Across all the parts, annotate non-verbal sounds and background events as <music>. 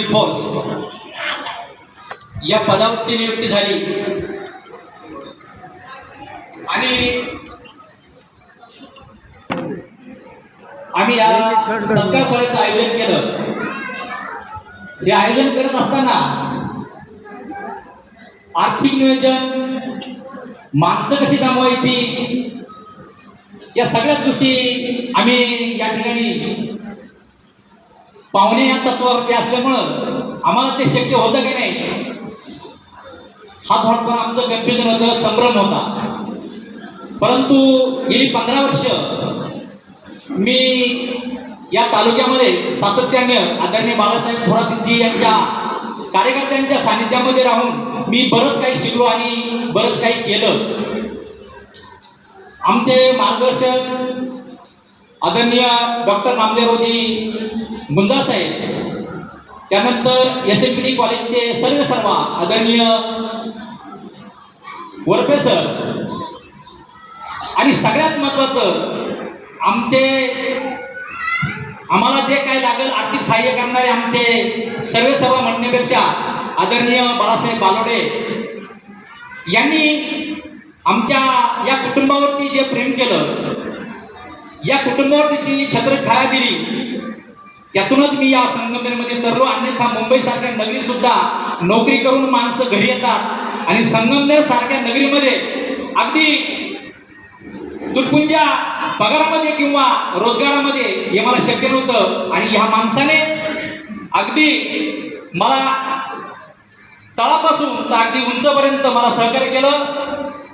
Force या पदावरती नियुक्ती झाली. आणि आम्ही या सत्कार सोहळ्याचं आयोजन केलं. हे आयोजन करत असताना आर्थिक नियोजन माणसं कशी जमवायची या सगळ्या गोष्टी आम्ही या ठिकाणी पाहुणे या तत्वावरती असल्यामुळं आम्हाला ते शक्य होतं की नाही? हा थोडंफार आमचं कन्फ्युजन होतं संभ्रम होता. परंतु गेली पंधरा वर्ष मी या तालुक्यामध्ये सातत्याने आदरणीय बाळासाहेब थोरातजी यांच्या कार्यकर्त्यांच्या सानिध्यामध्ये राहून मी बरंच काही शिकलो आणि बरंच काही केलं. आमचे मार्गदर्शक आदरणीय डॉक्टर नामदेवजी मुंजासाहेब त्यानंतर एस एम पी डी कॉलेजचे सर्व सर्व आदरणीय वरपे सर. आणि सगळ्यात महत्त्वाचं आमचे आम्हाला जे काय लागेल आर्थिक सहाय्य करणारे आमचे सर्व सर्व म्हणण्यापेक्षा आदरणीय बाळासाहेब बालोडे यांनी आमच्या या कुटुंबावरती जे प्रेम केलं या कुटुंबावरती जी छत्रछाया दिली. त्यातूनच मी या संगमनेरमध्ये तरलो. अन्यथा मुंबईसारख्या नगरी सुद्धा नोकरी करून माणसं घरी येतात. आणि संगमनेर सारख्या नगरीमध्ये अगदी तुटपुंजा पगारामध्ये किंवा रोजगारामध्ये हे मला शक्य नव्हतं. आणि ह्या माणसाने अगदी मला तळापासून तर अगदी उंचपर्यंत मला सहकार्य केलं.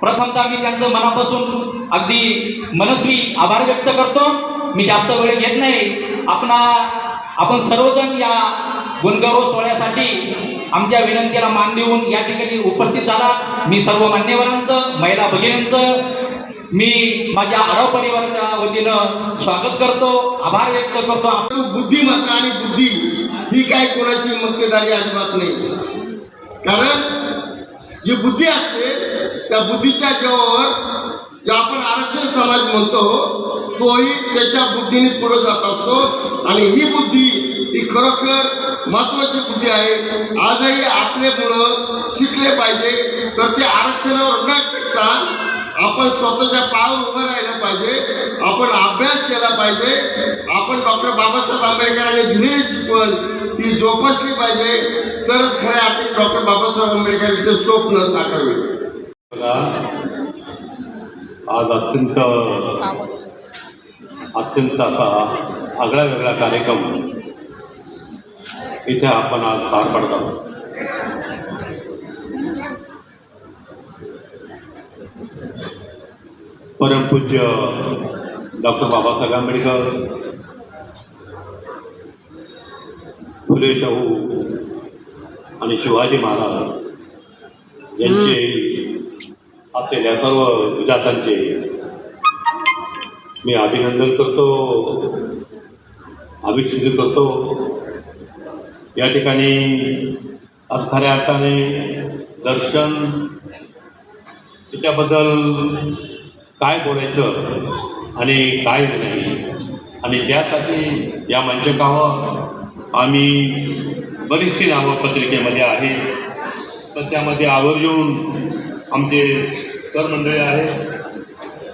प्रथमतः मी त्यांचं मनापासून अगदी मनस्वी आभार व्यक्त करतो. मी जास्त वेळ घेत नाही. आपणा आपण सर्वजण या गुणगौरव सोहळ्यासाठी आमच्या विनंतीला मान देऊन या ठिकाणी उपस्थित झाला. मी सर्व मान्यवरांचं महिला भगिनींचं मी माझ्या आढाव परिवाराच्या वतीनं स्वागत करतो आभार व्यक्त करतो. बुद्धिमत्ता आणि बुद्धी ही काय कोणाची मक्तेदारी अजिबात नाही. कारण जी बुद्धी असते त्या बुद्धीच्या जीवावर जे आपण आरक्षण समाज म्हणतो तोही त्याच्या बुद्धीने पुढे जात असतो. आणि ही बुद्धी ही खरोखर महत्वाची बुद्धी आहे. आजही आपले मुलं शिकले पाहिजे. तर ते आरक्षणावर न टिकता आपण स्वतःच्या पायावर उभं राहिलं पाहिजे. आपण अभ्यास केला पाहिजे. आपण डॉक्टर बाबासाहेब आंबेडकरांनी दिलेली शिकवण ती जोपासली पाहिजे. तरच खऱ्या आपण डॉक्टर बाबासाहेब आंबेडकरांचे स्वप्न साकार होईल आज अत्यंत अत्यंत असा आगळा वेगळा कार्यक्रम इथे आपण आज पार पाडत आहोत. परमपूज्य डॉक्टर बाबासाहेब आंबेडकर फुले शाहू आणि शिवाजी महाराज यांचे असलेल्या सर्व विधातांचे मी अभिनंदन करतो अभिषेक करतो. या ठिकाणी आज खऱ्या अर्थाने दर्शन त्याच्याबद्दल काय बोलायचं आणि काय नाही आणि त्यासाठी या मंचकावर आम्ही बरीचशी नावं पत्रिकेमध्ये आहे. तर त्यामध्ये आवर्जून आमचे सर मंडळी आहे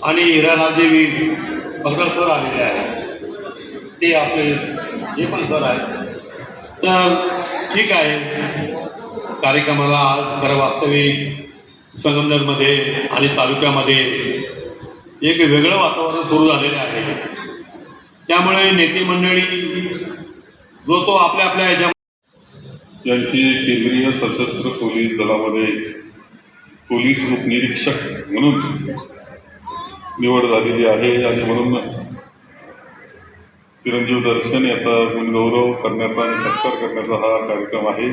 आणि हिरालालदेवी पगडल सर आलेले आहेत. ते आपले जे पण सर आहेत. तर ठीक आहे. कार्यक्रमाला आज खरं वास्तविक संगमनेरमध्ये आणि तालुक्यामध्ये एक वेगळं वातावरण सुरू झालेलं आहे. त्यामुळे नेते मंडळी जो तो आपल्या आपल्या ह्याच्या यांची केंद्रीय सशस्त्र पोलीस दलामध्ये पोलीस उपनिरीक्षक म्हणून निवड झालेली आहे आणि म्हणून चिरंजीव दर्शन याचा गुणगौरव करण्याचा आणि सत्कार करण्याचा हा कार्यक्रम आहे.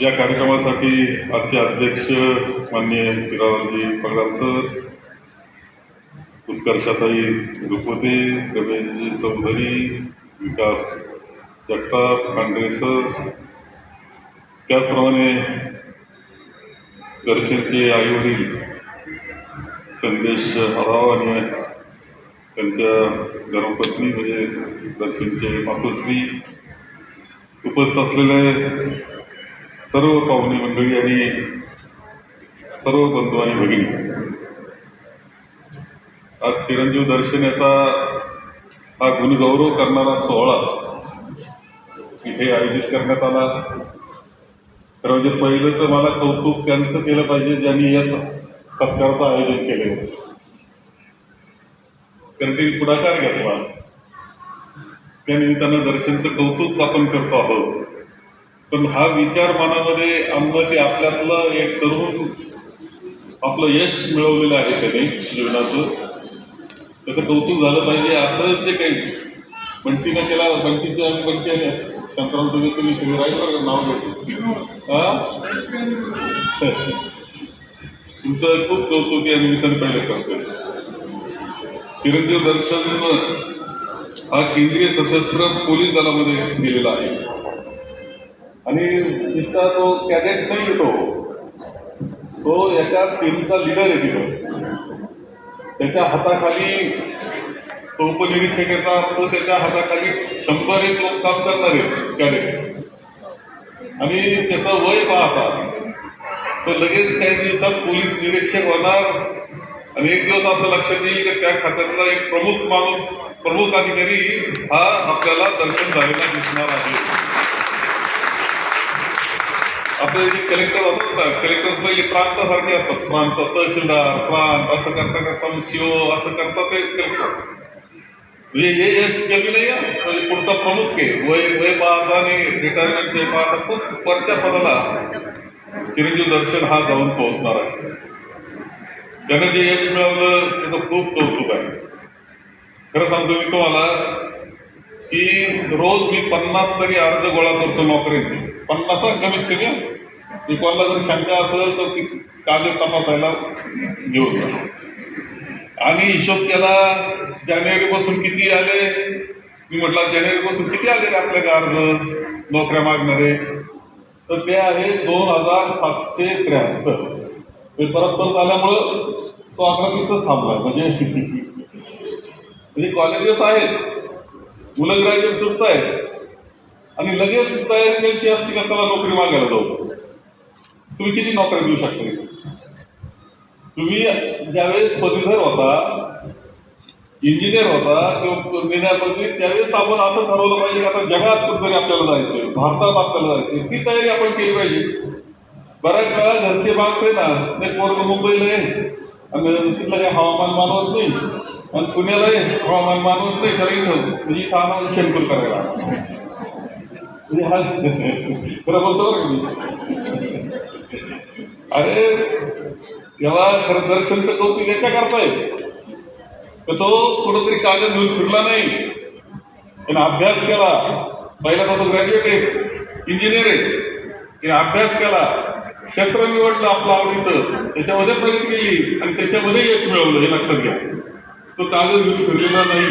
या कार्यक्रमासाठी आजचे अध्यक्ष माननीय किरावजी पगार सर उत्कर्षाताई रुपते रमेशजी चौधरी विकास जगताप पांढरे सर. त्याचप्रमाणे दर्शनचे आईवडील संदेश हराव आणि त्यांच्या धर्मपत्नी म्हणजे दर्शनचे मातोश्री उपस्थित असलेले सर्व पाहुणे मंडळी आणि सर्व बंधू आणि भगिनी आज चिरंजीव दर्शन याचा हा गुणगौरव करणारा सोहळा इथे आयोजित करण्यात आला. तर म्हणजे पहिलं तर मला कौतुक त्यांचं केलं पाहिजे ज्यांनी या सत्काराचं आयोजन केले कारण त्यांनी पुढाकार घेतला. त्या निमित्तानं दर्शनचं कौतुक आपण करतो आहोत. पण हा विचार मनामध्ये आणलं की आपल्यातलं एक तरुण आपलं यश मिळवलेलं आहे त्याने जीवनाचं. त्याचं कौतुक झालं पाहिजे असं जे काही. बंटीनं केला बंटीचे आम्ही बंटी शंकराम तुम्ही राहिलं नाव घेतो. हा? <laughs> तुमचं खूप कौतुक या निमित्ताने पहिले करतोय चिरंजीव दर्शन हा केंद्रीय सशस्त्र पोलीस दलामध्ये गेलेला आहे. आणि दिसता तो कॅडेट नाही येतो तो. एका टीमचा लिडर आहे तिथं. त्याच्या हाताखाली तो उपनिरीक्षकाचा तो त्याच्या हाताखाली शंभर एक लोक काम करणार आहेत कॅडेट. आणि त्याचं वय पाहता तो लगेच काही दिवसात पोलीस निरीक्षक होणार. आणि एक दिवस असं लक्षात येईल की त्या खात्यातला एक प्रमुख माणूस प्रमुख अधिकारी हा आपल्याला दर्शन झालेला दिसणार आहे. आपले जे कलेक्टर होतात ना कलेक्टर पहिले प्रांतासारखे असतात. प्रांत तहसीलदार प्रांत असं करता करता सीओ असं करता ते कलेक्टर म्हणजे हे यश कमी नाही आहे. म्हणजे पुढचा प्रमुख आहे. वय वय पाहता आणि रिटायरमेंटचे पाहता खूप वरच्या पदाला चिरंजीव दर्शन हा जाऊन पोहोचणार आहे. त्यानं जे यश मिळवलं त्याचं खूप कौतुक आहे. खरं सांगतो मी तुम्हाला की रोज मी पन्नास तरी अर्ज गोळा करतो नोकऱ्यांचे पन्नास कमीत कमी मी कोणाला जर शंका असेल तर ती कागद तपासायला घेऊन आणि हिशोब केला जानेवारीपासून किती आले? मी म्हटलं जानेवारीपासून किती आले रे आपल्याकडे अर्ज? नोकऱ्या मागणारे? तर ते आहे दोन हजार सातशे त्र्याहत्तर. ते परत परत आल्यामुळं तो आकडा तिथंच थांबला म्हणजे म्हणजे कॉलेजेस आहेत. मुलं ग्रॅज्युएट सुटत आहेत. आणि लगेच तयारी त्यांची असते का चला नोकरी मागायला जाऊ. तुम्ही किती नोकऱ्या देऊ शकता तुम्ही ज्यावेळेस पदवीधर होता इंजिनियर होता किंवा निर्णयापत्री त्यावेळेस आपण असं ठरवलं पाहिजे की आता जगात कुठेतरी आपल्याला जायचं भारतात आपल्याला जायचं ती तयारी आपण केली पाहिजे. बऱ्याच वेळा घरचे माणसं आहे ना ते पोरग मुंबईला आहे. आणि तिथलं काही हवामान मानवत नाही. आणि पुण्याला आहे हवामान मानवत नाही तर इथं. म्हणजे इथं आम्हाला शेंपूर करायला म्हणजे हा खरं बोलतो बरं का मी? अरे तेव्हा खरं दर्शनचं कौतुक याच्या करताय तर तो कुठंतरी कागद घेऊन फिरला नाही. त्याने अभ्यास केला. पहिला तो ग्रॅज्युएट आहे. इंजिनियर आहे. त्याने अभ्यास केला. क्षेत्र निवडलं आपलं आवडीचं. त्याच्यामध्ये प्रगती केली. आणि त्याच्यामध्ये यश मिळवलं. हे लक्षात घ्या. तो कागद घेऊन फिरलेला नाही.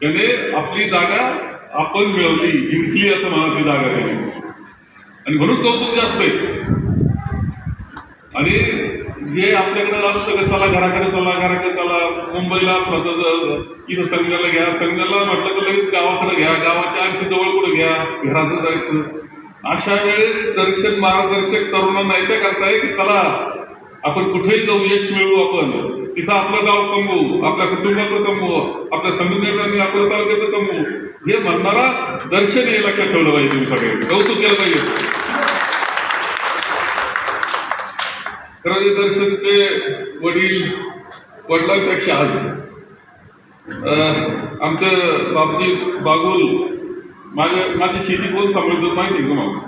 त्याने आपली जागा आपण मिळवली. जिंकली असं म्हणा ती जागा त्याने. आणि म्हणून कौतुक जास्त आहे. आणि जे आपल्याकडे असतं का चला घराकडे चला घराकडे चला. मुंबईला असला तर इथं संघाला घ्या. संघाला म्हटलं तर लगेच गावाकडे घ्या. गावाच्या आणखी जवळ कुठे घ्या? घराचं जायचं. अशा वेळेस दर्शन मार्गदर्शक तरुणांना याच्या करताय की चला आपण कुठेही जाऊ यश मिळवू आपण. तिथं आपलं गाव कमवू आपल्या कुटुंबाचं कमवू आपल्या संघटनेचं आपल्या तालुक्याचं कमवू. हे म्हणणारा दर्शन हे लक्षात ठेवलं पाहिजे तुम्ही सगळ्यांनी. कौतुक केलं पाहिजे. खरं वडील वडिलांपेक्षा आज आमचं बाबजी बागुल माझ्या माझी शेती कोण सांभाळतो माहिती आहे तुम्हाला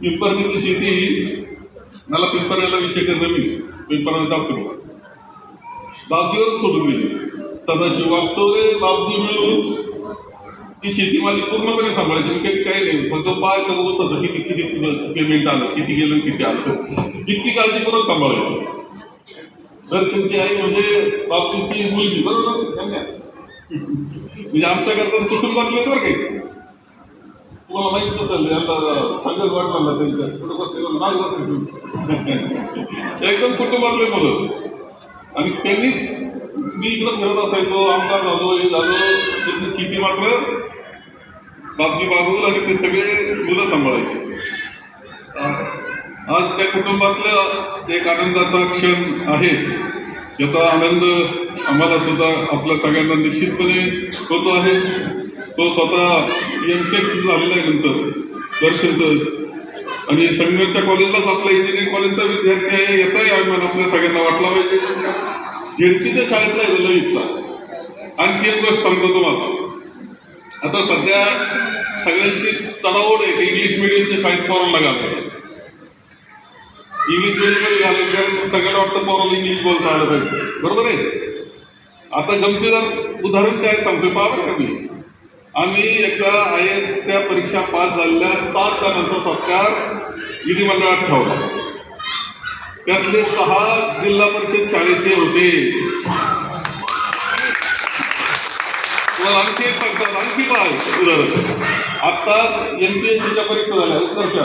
पिंपरणीची शेती मला पिंपरणीला विषय का मी पिंपरणा जातो. बाबजीवर सोडून गेली. सदाशिव वागचोरे बाबजी मिळून ती शेती माझी पूर्णपणे सांभाळायची. मी कधी काही नाही. फक्त पाय तर ऊसाचं किती किती पेमेंट आलं किती गेलं किती आलं. इतकी काळजीपूर्वक सांभाळायची. तुमची आई म्हणजे बाबतीची मुलगी बरोबर? ना? त्यांना म्हणजे आमच्याकरता कुटुंबातले बरं काही तुम्हाला माहीत नसेल यांना सांगत वाटणार ना त्यांच्या कुठं बसले नाही बसले एकदम कुटुंबातले मुलं. आणि त्यांनीच मी इकडं फिरत असायचो आमदार झालो हे झालो. त्याची शेती मात्र बापजी बाबूल आणि ते सगळे मुलं सांभाळायचे. आज त्या कुटुंबातलं एक आनंदाचा क्षण आहे. याचा आनंद आम्हाला सुद्धा आपल्या सगळ्यांना निश्चितपणे होतो आहे. तो स्वतः एम टेक झालेला आहे नंतर दर्शनचं आणि संगमच्या कॉलेजलाच आपला इंजिनिअरिंग कॉलेजचा विद्यार्थी आहे याचाही अभिमान आपल्या सगळ्यांना वाटला पाहिजे. झेडपीच्या शाळेतला आहे ललितचा. आणखी एक गोष्ट सांगतो तुम्हाला. आता सध्या सगळ्यांची चढाओढ आहे की इंग्लिश मिडियमच्या शाळेत पोरांना घालायचं. इंग्लिश मिडियममध्ये घालायचं कारण सगळ्यांना वाटतं पोराला इंग्लिश बोलता आलं पाहिजे. बरोबर आहे? आता गमतीदार उदाहरण काय सांगतोय पहा का मी? आम्ही एकदा आय एसच्या परीक्षा पास झालेल्या सात जणांचा सत्कार विधिमंडळात ठेवला. त्यातले सहा जिल्हा परिषद शाळेचे होते. तुम्हाला आणखी एक सांगतात आणखी काय उदाहरण. एम पी एस सीच्या परीक्षा झाल्या उत्कर्षा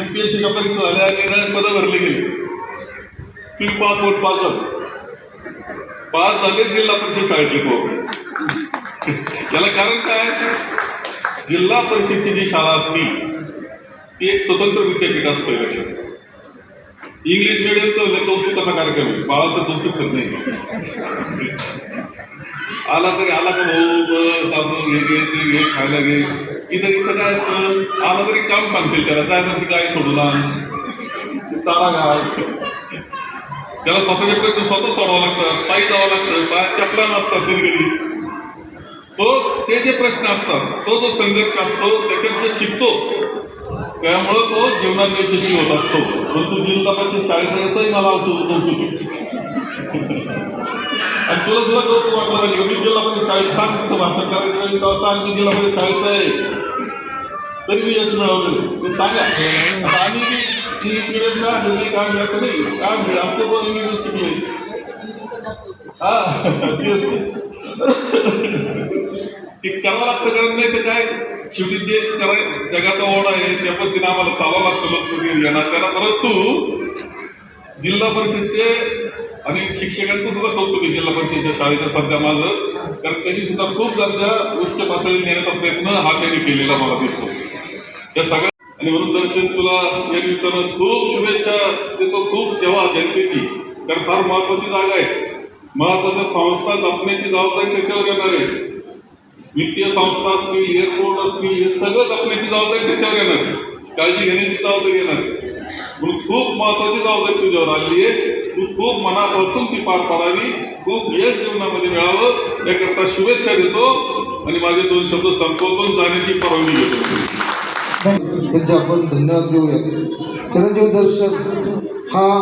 एम पी एस सीच्या परीक्षा झाल्या निर्णय पदं भरले गेली. तीन पाच वोट पाच पाच झाले जिल्हा परिषद शाळेतले पोर. त्याला कारण काय? जिल्हा परिषदची जी शाळा असती ती एक स्वतंत्र विद्यापीठ असतं लक्षात इंग्लिश मिडियमचं कौतुकाचा कार्यक्रम? आहे बाळाचं कौतुक नाही. आला तरी आला का भाऊ? बस आपण घे घे ते घे खायला घे. इथं इथं काय असतं? आला तरी काम सांगतील त्याला. काय म्हणते काय सोडू आण चारा घाल. त्याला स्वतःचे प्रश्न स्वतः सोडावं लागतं. पायी जावं लागतं. पायात चपला नसतात कधी कधी. तो ते जे प्रश्न असतात तो जो संघर्ष असतो त्याच्यात जो शिकतो त्यामुळं तो जीवनात यशस्वी होत असतो. परंतु जीवन तपासून शाळेत याचाही मला होतो. आणि तुला सुद्धा कौतुक वाटलं पाहिजे मी जिल्हा शाळेत. सांग तिथं भाषण करायचं वेळी तेव्हा सांग मी जिल्हा आहे. तरी मी यश मिळवलं. ते सांगा. आणि मी बी इंग्लिश मिडियमला हिंदी काय घ्यायचं नाही. काय म्हणजे आमचे पण इंग्लिश शिकले. हा. ते करावं लागतं कारण नाही तर काय? शेवटी जे करायचं जगाचा ओढ आहे. त्या पद्धतीने आम्हाला चालावं लागतं. लोक यांना त्याला परंतु जिल्हा परिषदचे आणि शिक्षकांचं सुद्धा कौतुक आहे. जिल्हा परिषदेच्या शाळेच्या सध्या माझं कारण त्यांनी सुद्धा खूप जागा उच्च पातळी नेण्याचा प्रयत्न हा त्यांनी केलेला मला दिसतो. या सगळ्या आणि म्हणून दर्शन तुला या निमित्तानं खूप शुभेच्छा देतो. खूप सेवा जनतेची कारण फार महत्वाची जागा आहे. महत्त्वाच्या संस्था जपण्याची जबाबदारी त्याच्यावर येणार आहे. वित्तीय संस्था असतील एअरपोर्ट असतील हे सगळं जपण्याची जबाबदारी त्याच्यावर येणार आहे. काळजी घेण्याची जबाबदारी येणार आहे. म्हणून खूप महत्वाची जबाबदारी तुझ्यावर आली आहे. तू खूप मनापासून ती पार पाडावी. खूप यश जीवनामध्ये मिळावं. याकरता शुभेच्छा देतो. आणि माझे दोन शब्द संपवतो जाण्याची परवानगी घेतो. त्यांचे आपण धन्यवाद देऊयात चिरंजीव दर्शक हा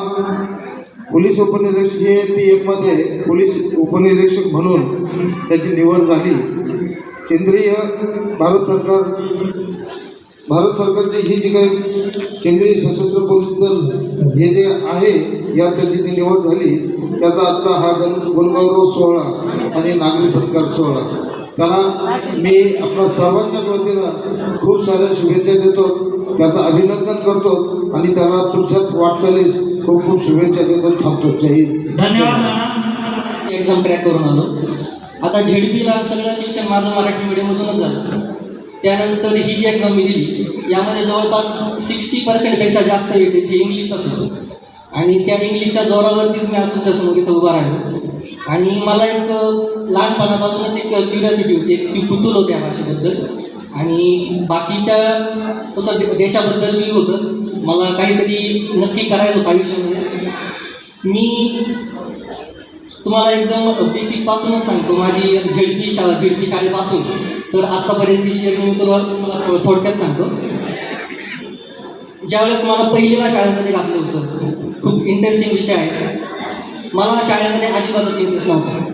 पोलीस उपनिरीक्षक ए पी एफमध्ये पोलीस उपनिरीक्षक म्हणून त्याची निवड झाली. केंद्रीय भारत सरकार भारत सरकारची ही जी काही केंद्रीय सशस्त्र पोलीस दल हे जे आहे यात त्याची ती निवड झाली त्याचा आजचा हा गण गुणगौरव सोहळा आणि नागरी सत्कार सोहळा. त्याला मी आपल्या सर्वांच्याच वतीनं खूप साऱ्या शुभेच्छा देतो त्याचं अभिनंदन करतो आणि त्याला पुढच्या वाटचालीस खूप खूप शुभेच्छा देतो थांबतो. जय हिंद. एक्झाम क्रॅक करून आलो. आता झेडपीला सगळं शिक्षण माझं मराठी मीडियममधूनच झालं. त्यानंतर ही जी एक्झाम मी दिली यामध्ये जवळपास सिक्स्टी पर्सेंटपेक्षा जास्त वेटेज हे इंग्लिशलाच होतं. आणि त्या इंग्लिशच्या जोरावरतीच मी आज तुमच्यासमोर इथं उभा राहिलो. आणि मला एक लहानपणापासूनच एक क्युरियासिटी होती एक ती कुतूल होते या भाषेबद्दल आणि बाकीच्या तसं दे- देशाबद्दल मी होतं. मला काहीतरी नक्की करायचं होतं आयुष्यामध्ये. मी तुम्हाला एकदम बेसिक पासूनच सांगतो. माझी झेडपी शाळा झेडपी शाळेपासून. तर आत्तापर्यंतची जर्नी मी तुला तुम्हाला थोडक्यात सांगतो. ज्यावेळेस मला पहिलीला शाळेमध्ये घातलं होतं खूप इंटरेस्टिंग विषय आहे. मला शाळेमध्ये अजिबातच इंटरेस्ट नव्हता.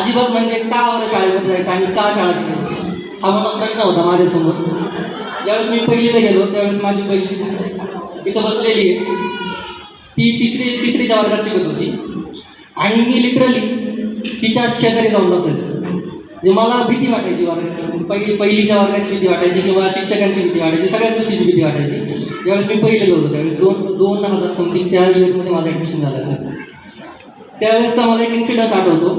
अजिबात म्हणजे का मला शाळेमध्ये जायचं आणि का शाळा शिकायची हा मला प्रश्न होता माझ्यासमोर. ज्यावेळेस मी पहिलीला गेलो त्यावेळेस माझी बहीण इथं बसलेली आहे. ती तिसरी तिसरीच्या वर्गात शिकत होती. आणि मी लिटरली तिच्या शेजारी जाऊन बसायचो. म्हणजे मला भीती वाटायची वर्गाची पहिली पहिलीच्या वर्गाची भीती वाटायची किंवा शिक्षकांची भीती वाटायची सगळ्याच गोष्टीची भीती वाटायची. ज्यावेळेस मी पहिलेलो होतो त्यावेळेस दोन दोन हजार समथिंग त्या इयरमध्ये माझं ॲडमिशन झालं असेल त्यावेळेसचा मला एक इन्सिडन्स आठवतो.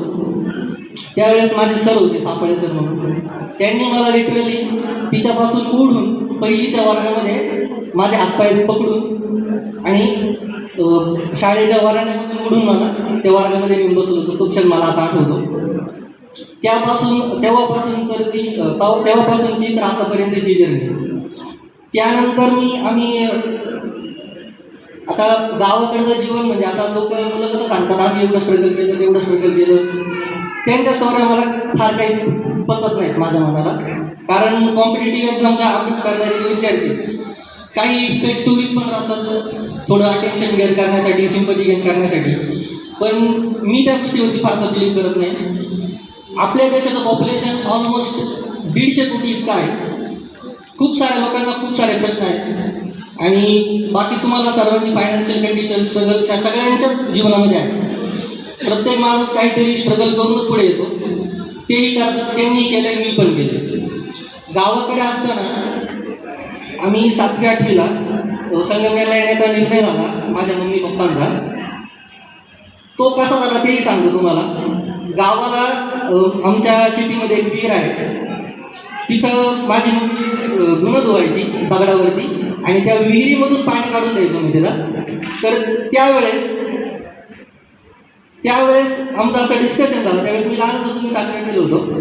त्यावेळेस माझे सर होते थापळे सर म्हणून. त्यांनी मला लिटरली तिच्यापासून ओढून पहिलीच्या वर्गामध्ये माझे हातपाय पकडून आणि शाळेच्या वर्गामधून उडून मला त्या वर्गामध्ये मी बसलो होतं. तो क्षण मला आता आठवतो. त्यापासून तेव्हापासून तर ती तेव्हापासूनची तर आतापर्यंतची जर्नी त्यानंतर मी आम्ही आता गावाकडचं जीवन म्हणजे आता लोक मुलं कसं सांगतात आम्ही एवढं स्ट्रगल केलं तेवढं स्ट्रगल केलं. त्यांच्या स्टोऱ्या मला फार काही पचत नाहीत माझ्या मनाला. कारण कॉम्पिटेटिव्ह एक्झामचा अभ्यास करणारे विद्यार्थी काही फेक स्टोरीज पण असतात. थोडं अटेन्शन गेन करण्यासाठी सिंपती गेन करण्यासाठी. पण मी त्या गोष्टीवरती फारसा बिलीव्ह करत नाही. आपल्या देशाचं पॉप्युलेशन ऑलमोस्ट दीडशे कोटी इतकं आहे. खूप साऱ्या लोकांना खूप सारे प्रश्न आहेत. आणि बाकी तुम्हाला सर्वांची फायनान्शियल कंडिशन स्ट्रगल्स या सगळ्यांच्याच जीवनामध्ये आहे प्रत्येक माणूस काहीतरी स्ट्रगल करूनच पुढे येतो. तेही करतात त्यांनी केलं मी पण केलं गावाकडे असताना आम्ही सातवी आठवीला तो संगमेला येण्याचा निर्णय झाला. माझ्या मम्मी पप्पांचा. तो कसा झाला तेही सांगतो तुम्हाला. गावाला आमच्या शेतीमध्ये एक विहीर आहे. तिथं माझी मम्मी धुणं धुवायची दगडावरती आणि त्या विहिरीमधून पाणी काढून द्यायचो मी तिला. तर त्यावेळेस त्यावेळेस आमचं असं डिस्कशन झालं. त्यावेळेस मी लहानच होतो मी साजरा केलं होतो.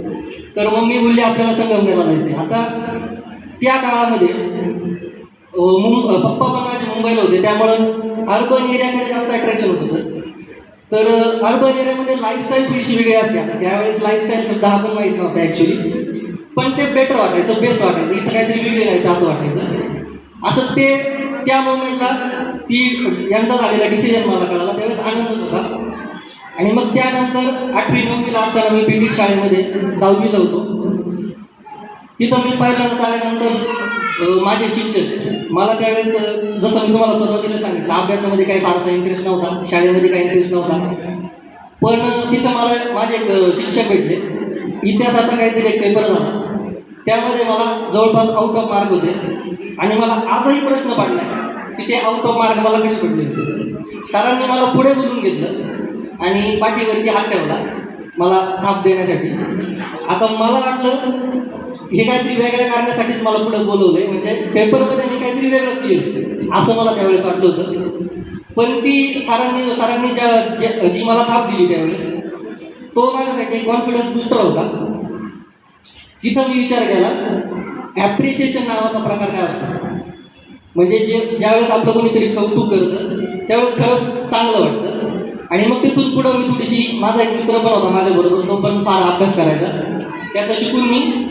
तर मम्मी बोलली आपल्याला संगमनेरला जायचं आता त्या काळामध्ये पप्पा पण माझे मुंबईला होते त्यामुळं अर्बन एरियाकडे जास्त अट्रॅक्शन होतं सर तर अर्बन एरियामध्ये लाईफस्टाईल थोडीशी वेगळी असते आता. त्यावेळेस लाईफस्टाईल सुद्धा हा पण माहीत नव्हता ॲक्च्युली पण ते बेटर वाटायचं बेस्ट वाटायचं. इथं काहीतरी वेगळी राहायचं असं वाटायचं. असं ते त्या मोमेंटला ती यांचा झालेला डिसिजन मला कळाला. त्यावेळेस आनंद होता आणि मग त्यानंतर आठवी नववीला असताना मी पेटीट शाळेमध्ये दहावीला होतो. तिथं मी पहिल्यांदा आल्यानंतर माझे शिक्षक मला त्यावेळेस जसं मी तुम्हाला सुरुवातीला सांगितलं अभ्यासामध्ये काही फारसा इंटरेस्ट नव्हता शाळेमध्ये काही इंटरेस्ट नव्हता. पण तिथं मला माझे एक शिक्षक भेटले. इतिहासाचा काहीतरी एक पेपर झाला. त्यामध्ये मला जवळपास आउट ऑफ मार्क होते. आणि मला आजही प्रश्न पडला की ते आउट ऑफ मार्क मला कसे पडले? सरांनी मला पुढे बोलून घेतलं आणि पाठीवरती हात ठेवला मला थाप देण्यासाठी. आता मला वाटलं हे काहीतरी वेगळ्या कारणासाठीच मला पुढे बोलवलंय. म्हणजे पेपरमध्ये मी काहीतरी वेगळंच केलं. असं मला त्यावेळेस वाटलं होतं. पण ती सरांनी सरांनी ज्या ज्या- जी मला थाप दिली त्यावेळेस तो माझ्यासाठी एक कॉन्फिडन्स बुस्टर होता. तिथं मी विचार केला ॲप्रिशिएशन नावाचा प्रकार काय असतो? म्हणजे जे ज्यावेळेस आपलं कोणीतरी कौतुक करतं त्यावेळेस खरंच चांगलं वाटतं. आणि मग तिथून पुढं मी थोडीशी माझा एक मित्र पण होता माझ्याबरोबर तो पण फार अभ्यास करायचा. त्याचं शिकून मी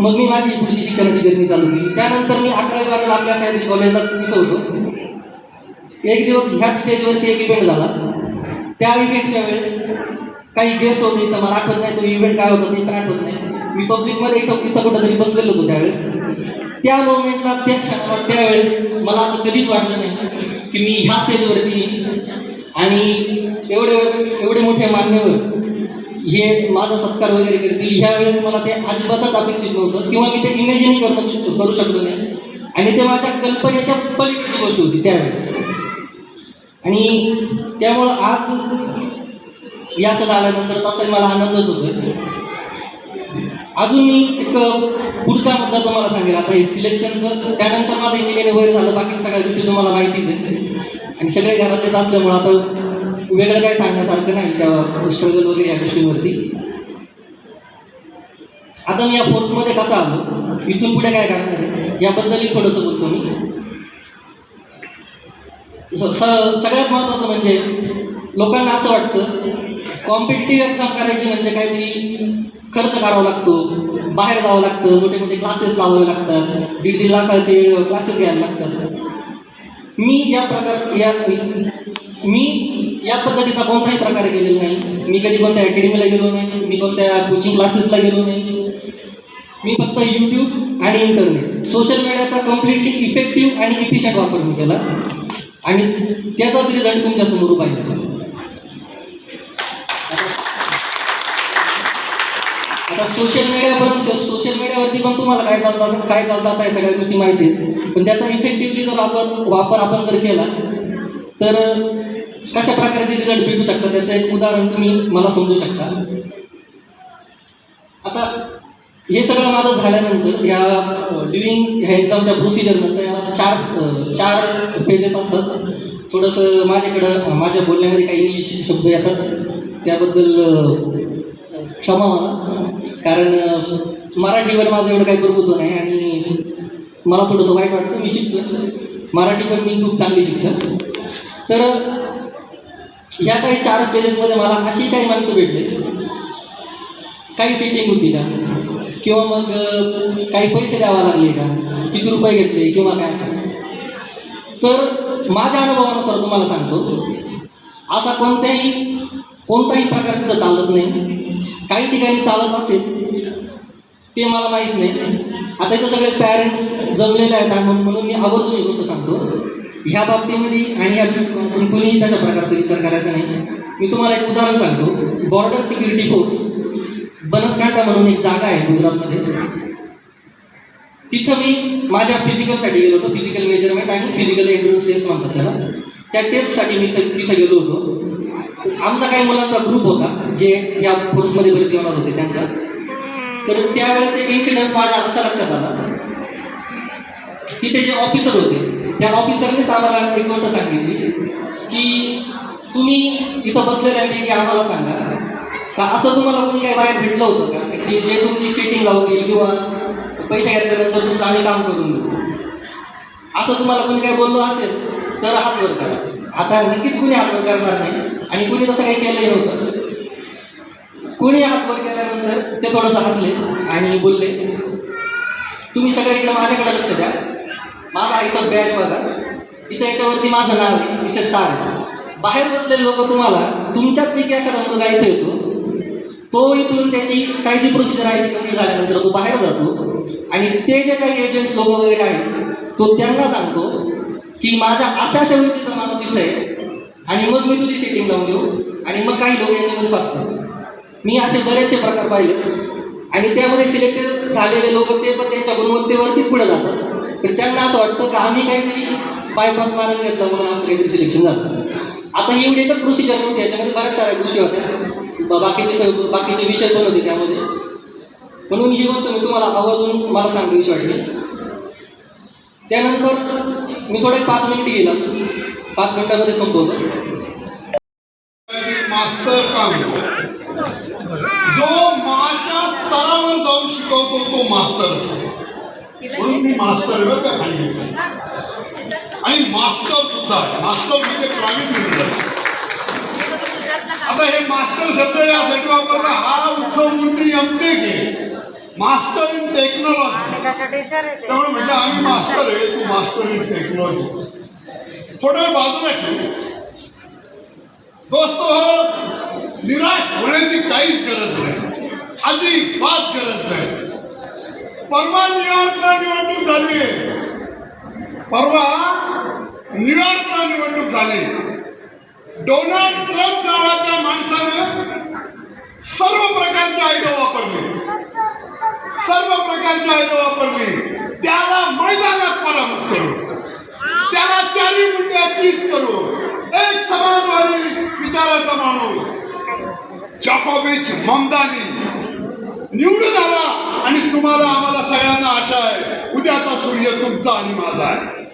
मग मी माझी पुढची शिक्षणाची जर्नी चालू केली. त्यानंतर मी अकरावी बारावी आपल्या सायन्स कॉलेजला तिथं होतो. एक दिवस ह्याच स्टेजवरती एक इव्हेंट झाला. त्या इव्हेंटच्या वेळेस काही गेस्ट होते तर मला आठवत नाही तो इव्हेंट काय होता ते पण आठवत नाही. मी पब्लिकमध्ये इथं इथं कुठंतरी बसलेलो होतो त्यावेळेस. त्या मोमेंटला त्या क्षणाला त्यावेळेस मला असं कधीच वाटलं नाही की मी ह्या स्टेजवरती आणि एवढे एवढे मोठे मान्यवर हे माझा सत्कार वगैरे करतील ह्या वेळेस मला ते अजिबातच अपेक्षित नव्हतं. किंवा मी ते इमॅजिनही करू शकतो करू शकलो नाही. आणि ते माझ्या कल्पनेच्या पलीकडची गोष्ट होती त्यावेळेस. आणि त्यामुळं आज या असं आल्यानंतर तसाही मला आनंदच होतो अजून मी एक पुढचा मुद्दा तुम्हाला सांगेल. आता हे सिलेक्शनचं त्यानंतर माझं इंजिनिअरिंग वगैरे झालं बाकी सगळ्या गोष्टी तुम्हाला माहितीच आहे आणि सगळे घरातलेच असल्यामुळं आता वेगळं काही सांगण्यासारखं नाही त्या स्ट्रगल वगैरे या गोष्टींवरती. आता मी या फोर्समध्ये कसा आलो? इथून पुढे काय करणार आहे? याबद्दलही थोडंसं बोलतो मी. स- सगळ्यात महत्त्वाचं म्हणजे लोकांना असं वाटतं कॉम्पिटेटिव्ह एक्झाम करायची म्हणजे काहीतरी खर्च करावा लागतो बाहेर जावं लागतं मोठे मोठे क्लासेस लावावे लागतात दीड दीड लाखाचे क्लासेस घ्यायला लागतात. मी या प्रकार या मी या पद्धतीचा कोणताही प्रकार केलेला नाही. मी कधी कोणत्या अकॅडमीला गेलो नाही मी कोणत्या कोचिंग क्लासेसला गेलो नाही. मी फक्त यूट्यूब आणि इंटरनेट सोशल मीडियाचा कम्प्लिटली इफेक्टिव्ह आणि इफिशियंट वापर मी केला. आणि त्याचाच रिझल्ट तुमच्यासमोर पाहिजे आता सोशल मीडियापर्यंत सोशल मीडियावरती पण तुम्हाला काय चालतात काय चालतात आहे सगळ्या गोष्टी माहिती आहेत. पण त्याचा इफेक्टिव्हली जर आपण वापर आपण जर केला तर कशा प्रकारचे रिझल्ट भेटू शकतात त्याचं एक उदाहरण तुम्ही मला समजू शकता. आता हे सगळं माझं झाल्यानंतर या ड्युरिंग ह्या एक्झामच्या प्रोसिजरनंतर याला चार चार फेजेस असतात. थोडंसं माझ्याकडं माझ्या बोलण्यामध्ये काही इंग्लिश शब्द येतात. त्याबद्दल क्षमा कारण मराठीवर माझं एवढं काही प्रभुत्व नाही आणि मला थोडंसं वाईट वाटतं. मी शिकतो मराठी पण मी खूप चांगली शिकतो तर या काही चार स्टेजेसमध्ये मला अशी काही माणसं भेटले. काही सेटिंग होती का? किंवा मग काही पैसे द्यावा लागले का? किती रुपये घेतले किंवा काय असं? तर माझ्या अनुभवानुसार तुम्हाला सांगतो असा कोणत्याही कोणताही प्रकार तिथं चालत नाही. काही ठिकाणी चालत असेल ते मला माहीत नाही. आता इथं सगळे पॅरेंट्स जमलेले आहेत म्हणून म्हणून मी आवर्जून ही गोष्ट सांगतो. ह्या बाबतीमध्ये आणि अजून कुणीही तशा प्रकारचा विचार करायचा नाही. मी तुम्हाला एक उदाहरण सांगतो. बॉर्डर सिक्युरिटी फोर्स बनसकांठा म्हणून एक जागा आहे गुजरातमध्ये. तिथं मी माझ्या फिजिकलसाठी गेलो होतो. फिजिकल मेजरमेंट आणि फिजिकल एंड्युरन्स टेस्ट म्हणतात त्याला. त्या टेस्टसाठी मी तिथं गेलो होतो. आमचा काही मुलांचा ग्रुप होता जे या फोर्समध्ये भरती होणार होते त्यांचा. तर त्यावेळेस एक इन्सिडन्स माझ्या असा लक्षात आला. तिथे जे ऑफिसर होते त्या ऑफिसरनेच आम्हाला एक गोष्ट सांगितली की तुम्ही इथं बसलेल्या की आम्हाला सांगा. का असं तुम्हाला कोणी काही बाहेर भेटलं होतं का? की जे तुमची सिटिंग लावतील किंवा पैसे घेतल्यानंतर तुमचं आम्ही काम करून देऊ. असं तुम्हाला कोणी काही बोललो असेल तर हात वर करा. आता नक्कीच कुणी हात वर करणार नाही आणि कुणी तसं काही केलंही नव्हतं. कुणी हात वर केल्यानंतर ते थोडंसं हसले आणि बोलले तुम्ही सगळे इकडं माझ्याकडे लक्ष द्या. माझा इथं बॅच बघा. इथं याच्यावरती माझं नाव आहे. इथे स्टार आहे. बाहेर बसलेले लोक तुम्हाला तुमच्याचपैकी एखादा मुलगा इथे येतो. तो इथून त्याची काही जी प्रोसिजर आहे ती कमी झाल्यानंतर तो बाहेर जातो. आणि ते जे काही एजंट्स लोक वगैरे आहेत तो त्यांना सांगतो की माझ्या अशा अशा व्यक्तीचा माणूस इथं आहे. आणि मग मी तुझी सेटिंग लावून देऊ. आणि मग काही लोक याच्यामध्ये बसतो मी असे बरेचसे प्रकार पाहिले. आणि त्यामध्ये सिलेक्ट झालेले लोक ते पण त्यांच्या गुणवत्तेवरतीच पुढे जातात. पण त्यांना असं वाटतं का आम्ही काहीतरी बायपास मारायला घेतला म्हणून आमचं काहीतरी सिलेक्शन झालं. आता ही एवढी एकच प्रोसिजर नव्हती याच्यामध्ये बऱ्याच साऱ्या गोष्टी होत्या. बाकीचे स बाकीचे विषय पण होते त्यामध्ये. म्हणून ही गोष्ट मी तुम्हाला आवर्जून मला सांगावीशी वाटली. त्यानंतर मी थोडे पाच मिनिट गेला. पाच मिनिटामध्ये संपवतो मास्तर काम जो माझ्या स्तरावर जाऊन शिकवतो तो मास्तर असतो म्हणून मी मास्तर आहे बरं का खाली आणि मास्टर सुद्धा मास्टर म्हणजे प्रावीण्य मिळतं. म्हणजे. आता हे मास्टर शब्द यासाठी वापरला हा उत्सव मंत्री एमटेक आहे मास्टर इन टेक्नॉलॉजी. त्यामुळे म्हणजे आम्ही मास्टर आहे तू मास्टर इन टेक्नॉलॉजी. थोडा वेळ बाजूला ठेवू. दोस्तो हो, निराश होण्याची काहीच गरज नाही. अजिबात गरज नाही. परवा न्यूयॉर्कला निवडणूक झाली. परवा न्यूयॉर्कला निवडणूक झाली. डोनाल्ड ट्रम्प नावाच्या माणसानं सर्व प्रकारचे आयुध वापरले. सर्व प्रकारचे आयुध वापरली. त्याला मैदानात पराभूत करू त्याला चारी मुद्द्याची करू एक समाजवादी विचाराचा माणूस जॉकोबिच ममदानी निवडून आला. आणि तुम्हाला आम्हाला सगळ्यांना आशा आहे. उद्याचा सूर्य तुमचा आणि माझा आहे.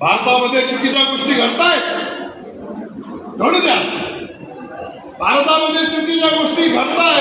भारतामध्ये चुकीच्या गोष्टी घडतायत. घडू द्या. भारतामध्ये चुकीच्या गोष्टी घडतायत.